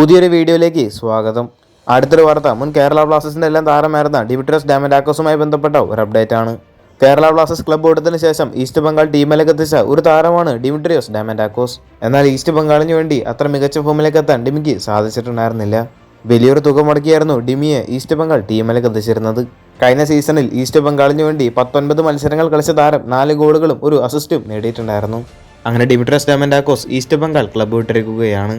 പുതിയൊരു വീഡിയോയിലേക്ക് സ്വാഗതം. അടുത്തൊരു വാർത്ത. മുൻ കേരള ബ്ലാസ്റ്റേഴ്സിന്റെ എല്ലാം താരമായിരുന്ന ഡിമിട്രസ് ഡാമഡാക്കോസുമായി ബന്ധപ്പെട്ട? ഒരു അപ്ഡേറ്റ് ആണ്. കേരള ബ്ലാസ്റ്റേഴ്സ് ക്ലബ്ബ് ഓട്ടത്തിന് ശേഷം ഈസ്റ്റ് ബംഗാൾ ടീമിലേക്ക് എത്തിച്ച ഒരു താരമാണ് ഡിമിട്രിയോസ് ഡാമൻഡാക്കോസ് എന്നാൽ ഈസ്റ്റ് ബംഗാളിന് വേണ്ടി അത്ര മികച്ച ഫോമിലേക്ക് എത്താൻ ഡിമിക്ക് സാധിച്ചിട്ടുണ്ടായിരുന്നില്ല. വലിയൊരു തുക മുടക്കിയായിരുന്നു ഡിമിയെ ഈസ്റ്റ് ബംഗാൾ ടീമിലേക്ക് എത്തിച്ചിരുന്നത്. കഴിഞ്ഞ സീസണിൽ ഈസ്റ്റ് ബംഗാളിന് വേണ്ടി പത്തൊൻപത് മത്സരങ്ങൾ കളിച്ച താരം നാല് ഗോളുകളും ഒരു അസിസ്റ്റും നേടിയിട്ടുണ്ടായിരുന്നു. അങ്ങനെ Dimitrios Diamantakos East Bengal club വിട്ടിരിക്കുകയാണ്.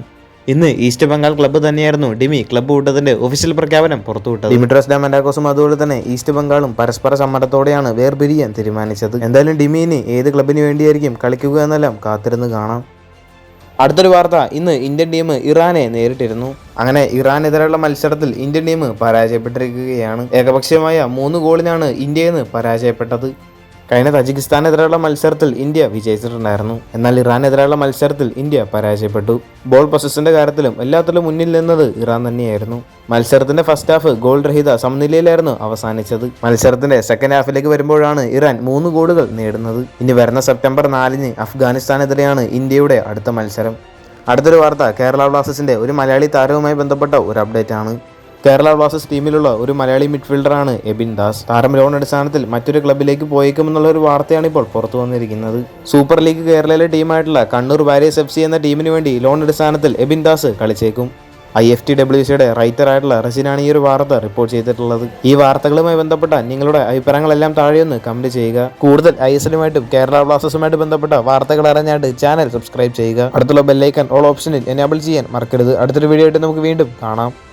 ഇന്ന് ഈസ്റ്റ് ബംഗാൾ ക്ലബ്ബ് തന്നെയായിരുന്നു ഡിമി ക്ലബ്ബ് കൂട്ടത്തിന്റെ ഒഫീഷ്യൽ പ്രഖ്യാപനം പുറത്തുവിട്ടത്. ഡിമിട്രസ് ഡാമൻഡാക്കോസും അതുപോലെ തന്നെ ഈസ്റ്റ് ബംഗാളും പരസ്പര സമ്മതത്തോടെയാണ് വേർപിരിയാൻ തീരുമാനിച്ചത്. എന്തായാലും ഡിമിന് ഏത് ക്ലബിന് വേണ്ടിയായിരിക്കും കളിക്കുക എന്നെല്ലാം കാത്തിരുന്ന് കാണാം. അടുത്തൊരു വാർത്ത ഇന്ന് ഇന്ത്യൻ ടീം ഇറാനെ നേരിട്ടിരുന്നു. അങ്ങനെ ഇറാനെതിരെയുള്ള മത്സരത്തിൽ ഇന്ത്യൻ ടീം പരാജയപ്പെട്ടിരിക്കുകയാണ്. ഏകപക്ഷീയമായ മൂന്ന് ഗോളിനാണ് ഇന്ത്യയിൽ നിന്ന് പരാജയപ്പെട്ടത്. കഴിഞ്ഞ തജിക്കിസ്ഥാനെതിരെയുള്ള മത്സരത്തിൽ ഇന്ത്യ വിജയിച്ചിട്ടുണ്ടായിരുന്നു. എന്നാൽ ഇറാനെതിരെയുള്ള മത്സരത്തിൽ ഇന്ത്യ പരാജയപ്പെട്ടു. ബോൾ പൊസസിന്റെ കാര്യത്തിലും എല്ലാത്തിലും മുന്നിൽ നിന്നത് ഇറാൻ തന്നെയായിരുന്നു. മത്സരത്തിന്റെ ഫസ്റ്റ് ഹാഫ് ഗോൾ രഹിത സമനിലയിലായിരുന്നു അവസാനിച്ചത്. മത്സരത്തിന്റെ സെക്കൻഡ് ഹാഫിലേക്ക് വരുമ്പോഴാണ് ഇറാൻ മൂന്ന് ഗോളുകൾ നേടുന്നത്. ഇനി വരുന്ന സെപ്റ്റംബർ നാലിന് അഫ്ഗാനിസ്ഥാനെതിരെയാണ് ഇന്ത്യയുടെ അടുത്ത മത്സരം. അടുത്തൊരു വാർത്ത കേരള ബ്ലാസ്റ്റേഴ്സിന്റെ ഒരു മലയാളി താരവുമായി ബന്ധപ്പെട്ട ഒരു അപ്ഡേറ്റ് ആണ്. കേരള ബ്ലാസ്റ്റേഴ്സ് ടീമിലുള്ള ഒരു മലയാളി മിഡ്ഫീൽഡറാണ് എബിൻ ദാസ്. താരം ലോൺ അടിസ്ഥാനത്തിൽ മറ്റൊരു ക്ലബിലേക്ക് പോയേക്കുമെന്നുള്ള ഒരു വാർത്തയാണ് ഇപ്പോൾ പുറത്തു വന്നിരിക്കുന്നത്. സൂപ്പർ ലീഗ് കേരളയിലെ ടീമായിട്ടുള്ള കണ്ണൂർ വാരിയസ് എഫ് സി എന്ന ടീമിന് വേണ്ടി ലോൺ അടിസ്ഥാനത്തിൽ എബിൻ ദാസ് കളിച്ചേക്കും. ഐ എഫ് ടി ഡബ്ല്യു സിയുടെ റൈറ്റർ ആയിട്ടുള്ള റസിനാണ് ഈ ഒരു വാർത്ത റിപ്പോർട്ട് ചെയ്തിട്ടുള്ളത്. ഈ വാർത്തകളുമായി ബന്ധപ്പെട്ട നിങ്ങളുടെ അഭിപ്രായങ്ങളെല്ലാം താഴെയൊന്ന് കമന്റ് ചെയ്യുക. കൂടുതൽ ഐ എസ് എല്ലുമായിട്ടും കേരള ബ്ലാസ്റ്റേഴ്സുമായിട്ട് ബന്ധപ്പെട്ട വാർത്തകൾ അറിഞ്ഞായിട്ട് ചാനൽ സബ്സ്ക്രൈബ് ചെയ്യുക. അടുത്തുള്ള ബെല്ലൈക്കൻ ഓൾ ഓപ്ഷനിൽ എനേബിൾ ചെയ്യാൻ മറക്കരുത്. അടുത്തൊരു വീഡിയോ ആയിട്ട് നമുക്ക് വീണ്ടും കാണാം.